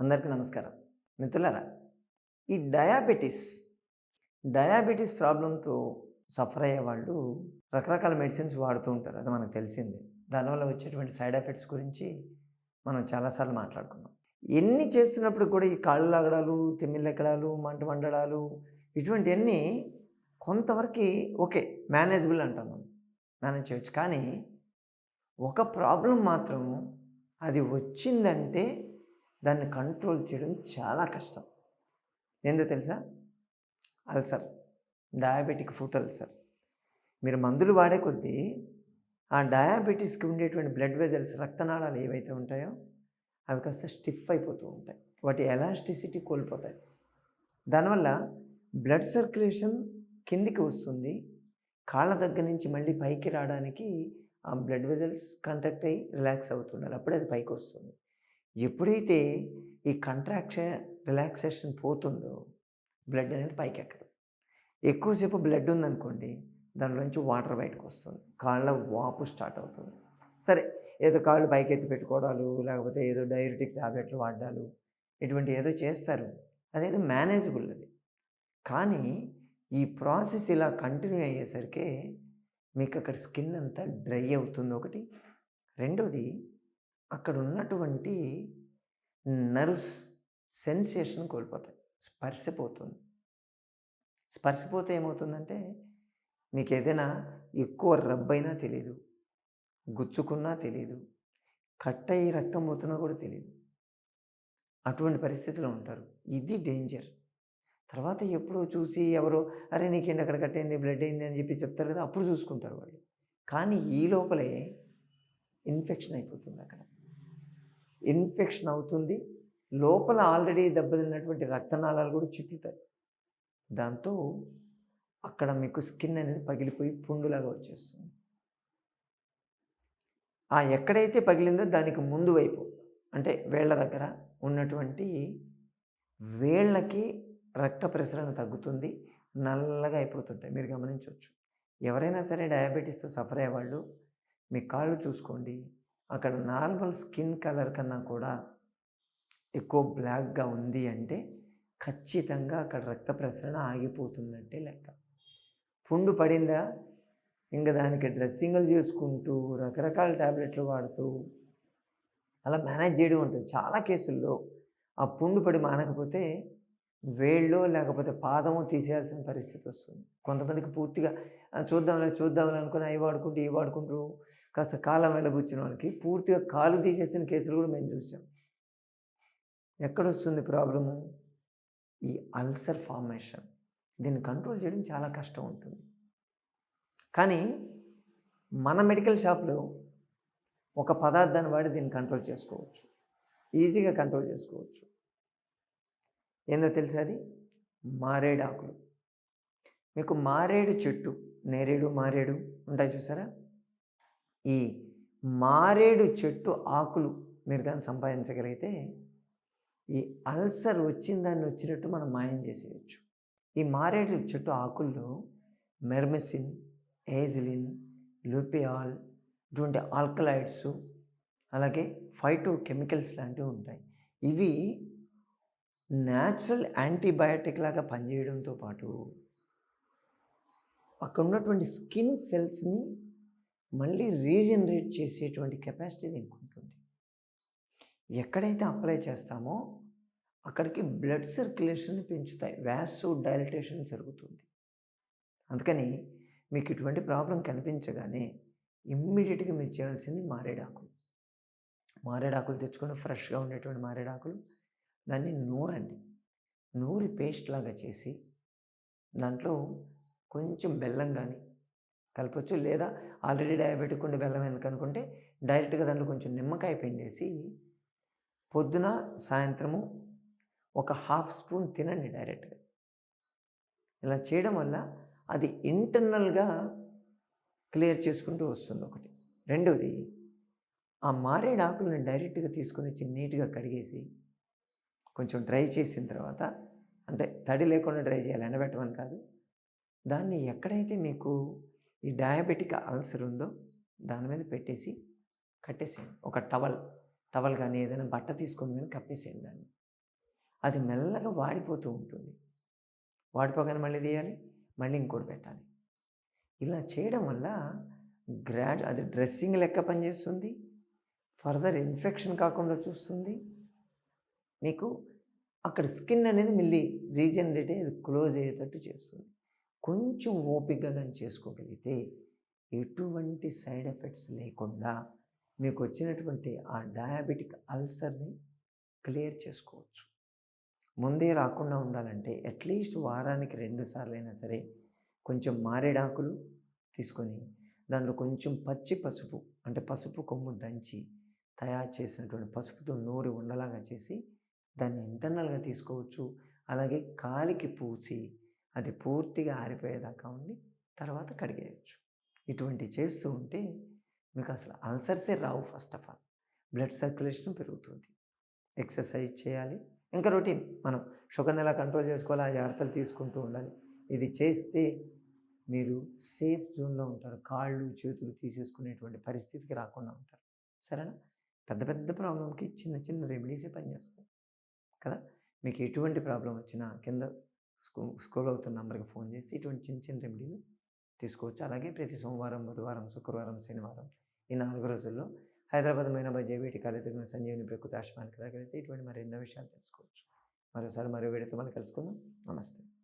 అందరికీ నమస్కారం. మిత్రులారా ఈ డయాబెటీస్ డయాబెటీస్ ప్రాబ్లంతో సఫర్ అయ్యే వాళ్ళు రకరకాల మెడిసిన్స్ వాడుతూ ఉంటారు. అది మనకు తెలిసిందే. దానివల్ల వచ్చేటువంటి సైడ్ ఎఫెక్ట్స్ గురించి మనం చాలాసార్లు మాట్లాడుకున్నాం. ఎన్ని చేస్తున్నప్పుడు కూడా ఈ కాళ్ళు లాగడాలు తిమ్మిళ్ళెక్కడాలు మంట వండడాలు ఇటువంటివన్నీ కొంతవరకు ఓకే మేనేజబుల్ అంటాం మనం. మేనేజ్ చేయొచ్చు. కానీ ఒక ప్రాబ్లం మాత్రం అది వచ్చిందంటే దాన్ని కంట్రోల్ చేయడం చాలా కష్టం. ఏందో తెలుసా? అల్సర్. Diabetic foot ulcer. మీరు మందులు వాడే కొద్దీ ఆ డయాబెటీస్కి ఉండేటువంటి బ్లడ్ వెజల్స్ రక్తనాళాలు ఏవైతే ఉంటాయో అవి కాస్త స్టిఫ్ అయిపోతూ ఉంటాయి. వాటి ఎలాస్టిసిటీ కోల్పోతాయి. దానివల్ల బ్లడ్ సర్క్యులేషన్ కిందికి వస్తుంది. కాళ్ళ దగ్గర నుంచి మళ్ళీ పైకి రావడానికి ఆ బ్లడ్ వెజల్స్ కాంటాక్ట్ అయ్యి రిలాక్స్ అవుతుండాలి. అప్పుడే అది పైకి వస్తుంది. ఎప్పుడైతే ఈ కంట్రాక్షన్ రిలాక్సేషన్ పోతుందో బ్లడ్ అనేది పైకి ఎక్కదు ఎక్కువసేపు బ్లడ్ ఉందనుకోండి దానిలోంచి వాటర్ బయటకు వస్తుంది కాళ్ళ వాపు స్టార్ట్ అవుతుంది. సరే ఏదో కాళ్ళు పైకి ఎత్తి పెట్టుకోవడాలు లేకపోతే ఏదో డైరెటిక్ టాబ్లెట్లు వాడాలు ఇటువంటి ఏదో చేస్తారు. అదేదో మేనేజబుల్ అది. కానీ ఈ ప్రాసెస్ ఇలా కంటిన్యూ అయ్యేసరికి మీకు అక్కడ స్కిన్ అంతా డ్రై అవుతుంది ఒకటి. రెండోది అక్కడ ఉన్నటువంటి నర్వ్స్ సెన్సేషన్ కోల్పోతాయి. స్పర్శపోతుంది. స్పర్శపోతే ఏమవుతుందంటే మీకు ఏదైనా ఎక్కువ రబ్బైనా తెలియదు గుచ్చుకున్నా తెలియదు కట్ అయ్యి రక్తం పోతున్నా కూడా తెలియదు అటువంటి పరిస్థితిలో ఉంటారు. ఇది డేంజర్. తర్వాత ఎప్పుడో చూసి ఎవరో అరే నీకేంటి అక్కడ కట్టయింది బ్లడ్ అయింది అని చెప్పి చెప్తారు కదా అప్పుడు చూసుకుంటారు వాళ్ళు. కానీ ఈ లోపలే ఇన్ఫెక్షన్ అయిపోతుంది అక్కడ. ఇన్ఫెక్షన్ అవుతుంది. లోపల ఆల్రెడీ దెబ్బతిన్నటువంటి రక్తనాళాలు కూడా చిట్లుతాయి దాంతో అక్కడ మీకు స్కిన్ అనేది పగిలిపోయి పుండులాగా వచ్చేస్తుంది. ఆ ఎక్కడైతే పగిలిందో దానికి ముందు వైపు అంటే వేళ్ళ దగ్గర ఉన్నటువంటి వేళ్ళకి రక్త ప్రసరణ తగ్గుతుంది నల్లగా అయిపోతుంటాయి. మీరు గమనించవచ్చు. ఎవరైనా సరే డయాబెటీస్తో సఫర్ అయ్యేవాళ్ళు మీ కాళ్ళు చూసుకోండి. అక్కడ నార్మల్ స్కిన్ కలర్ కన్నా కూడా ఎక్కువ బ్లాక్గా ఉంది అంటే ఖచ్చితంగా అక్కడ రక్త ప్రసరణ ఆగిపోతున్నట్టే లెక్క. పుండు పడిందా? ఇంకా దానికి డ్రెస్సింగ్లు చేసుకుంటూ రకరకాల ట్యాబ్లెట్లు వాడుతూ అలా మేనేజ్ చేయడం ఉంటుంది. చాలా కేసుల్లో ఆ పుండు పడి మానకపోతే వేళ్ళో లేకపోతే పాదము తీసేయాల్సిన పరిస్థితి వస్తుంది. కొంతమందికి పూర్తిగా చూద్దాంలే చూద్దాంలే అనుకుని అవి వాడుకుంటూ ఇవి వాడుకుంటూ కాస్త కాలం వెళ్ళబుచ్చిన వాళ్ళకి పూర్తిగా కాలు తీసేసిన కేసులు కూడా మేము చూసాం. ఎక్కడొస్తుంది ప్రాబ్లము? ఈ అల్సర్ ఫార్మేషన్. దీన్ని కంట్రోల్ చేయడం చాలా కష్టం ఉంటుంది. కానీ మన మెడికల్ షాప్లో ఒక పదార్థాన్ని వాడి దీన్ని కంట్రోల్ చేసుకోవచ్చు. ఈజీగా కంట్రోల్ చేసుకోవచ్చు. ఏందో తెలుసా అది? మారేడు ఆకులు. మీకు మారేడు చెట్టు నేరేడు మారేడు ఉంటాయి చూసారా? ఈ మారేడు చెట్టు ఆకులు మీరు కానీ సంపాదించగలిగితే ఈ అల్సర్ వచ్చిన దాన్ని వచ్చినట్టు మనం మాయం చేసేయచ్చు. ఈ మారేడు చెట్టు ఆకుల్లో మెర్మెసిన్ ఏజిలిన్ లూపియాల్ ఇటువంటి ఆల్కలైడ్స్ అలాగే ఫైటో కెమికల్స్ లాంటివి ఉంటాయి. ఇవి న్యాచురల్ యాంటీబయాటిక్ లాగా పనిచేయడంతో పాటు అక్కడ ఉన్నటువంటి స్కిన్ సెల్స్ని మళ్ళీ రీజనరేట్ చేసేటువంటి కెపాసిటీ దీనికి ఉంటుంది. ఎక్కడైతే అప్లై చేస్తామో అక్కడికి బ్లడ్ సర్క్యులేషన్ పెంచుతాయి. వ్యాసో డైలటేషన్ జరుగుతుంది. అందుకని మీకు ఇటువంటి ప్రాబ్లం కనిపించగానే ఇమ్మీడియట్గా మీరు చేయాల్సింది మారేడాకులు. మారేడాకులు తెచ్చుకొని ఫ్రెష్గా ఉండేటువంటి మారేడాకులు. దాన్ని నూరండి. నూరి పేస్ట్ లాగా చేసి దాంట్లో కొంచెం బెల్లం కానీ కలపచ్చు. లేదా ఆల్రెడీ డయాబెటిక్ ఉండే బెల్లం ఎందుకు అనుకుంటే డైరెక్ట్గా దాంట్లో కొంచెం నిమ్మకాయ పిండేసి పొద్దున సాయంత్రము ఒక హాఫ్ స్పూన్ తినండి డైరెక్ట్గా. ఇలా చేయడం వల్ల అది ఇంటర్నల్గా క్లియర్ చేసుకుంటూ వస్తుంది ఒకటి. రెండవది ఆ మారేడు ఆకులను డైరెక్ట్గా తీసుకొని వచ్చి నీట్గా కడిగేసి కొంచెం డ్రై చేసిన తర్వాత అంటే తడి లేకుండా డ్రై చేయాలి ఎండబెట్టమని కాదు. దాన్ని ఎక్కడైతే మీకు ఈ డయాబెటిక్ అల్సర్ ఉందో దాని మీద పెట్టేసి కట్టేసేయండి. ఒక టవల్ టవల్ కానీ ఏదైనా బట్ట తీసుకొని కానీ కప్పేసేయండి దాన్ని. అది మెల్లగా వాడిపోతూ ఉంటుంది. వాడిపోగానే మళ్ళీ తీయాలి మళ్ళీ ఇంకోటి పెట్టాలి. ఇలా చేయడం వల్ల గ్రాడ్ అది డ్రెస్సింగ్ లెక్క పనిచేస్తుంది ఫర్దర్ ఇన్ఫెక్షన్ కాకుండా చూస్తుంది. మీకు అక్కడ స్కిన్ అనేది మళ్ళీ రీజనరేట్ అది క్లోజ్ అయ్యేటట్టు చేస్తుంది. కొంచెం ఓపికగా దాన్ని చేసుకోగలిగితే ఎటువంటి సైడ్ ఎఫెక్ట్స్ లేకుండా మీకు వచ్చినటువంటి ఆ డయాబెటిక్ అల్సర్ని క్లియర్ చేసుకోవచ్చు. ముందే రాకుండా ఉండాలంటే అట్లీస్ట్ వారానికి రెండు సార్లు అయినా సరే కొంచెం మారేడాకులు తీసుకొని దాంట్లో కొంచెం పచ్చి పసుపు అంటే పసుపు కొమ్ము దంచి తయారు చేసినటువంటి పసుపుతో నూరి ఉండలాగా చేసి దాన్ని ఇంటర్నల్గా తీసుకోవచ్చు. అలాగే కాలికి పూసి అది పూర్తిగా ఆరిపోయేదాకా ఉండి తర్వాత కడిగేయచ్చు. ఇటువంటి చేస్తూ ఉంటే మీకు అసలు అల్సర్సే రావు first of all. Blood circulation పెరుగుతుంది. ఎక్సర్సైజ్ చేయాలి. ఇంకా రొటీన్ మనం షుగర్ని ఎలా కంట్రోల్ చేసుకోవాలి ఆ జాగ్రత్తలు తీసుకుంటూ ఉండాలి. ఇది చేస్తే మీరు సేఫ్ జోన్లో ఉంటారు. కాళ్ళు చేతులు తీసేసుకునేటువంటి పరిస్థితికి రాకుండా ఉంటారు. సరేనా? పెద్ద పెద్ద ప్రాబ్లంకి చిన్న చిన్న రెమెడీసే పనిచేస్తాయి. కదా? మీకు ఎటువంటి ప్రాబ్లం వచ్చినా కింద స్కూ స్కూల్ అవుతున్న నెంబర్కి ఫోన్ చేసి ఇటువంటి చిన్న చిన్న రెమెడీలు తీసుకోవచ్చు. అలాగే ప్రతి సోమవారం బుధవారం శుక్రవారం శనివారం ఈ నాలుగు రోజుల్లో హైదరాబాద్ మైనాబాద్ జేబీటీ కాలేజీ సంజీవిని ప్రకృతి ఆశ్రమానికి దగ్గరైతే ఇటువంటి మరి ఎన్నో విషయాలు తెలుసుకోవచ్చు. మరోసారి మరో వీడియోతో మళ్ళీ కలుసుకుందాం. నమస్తే.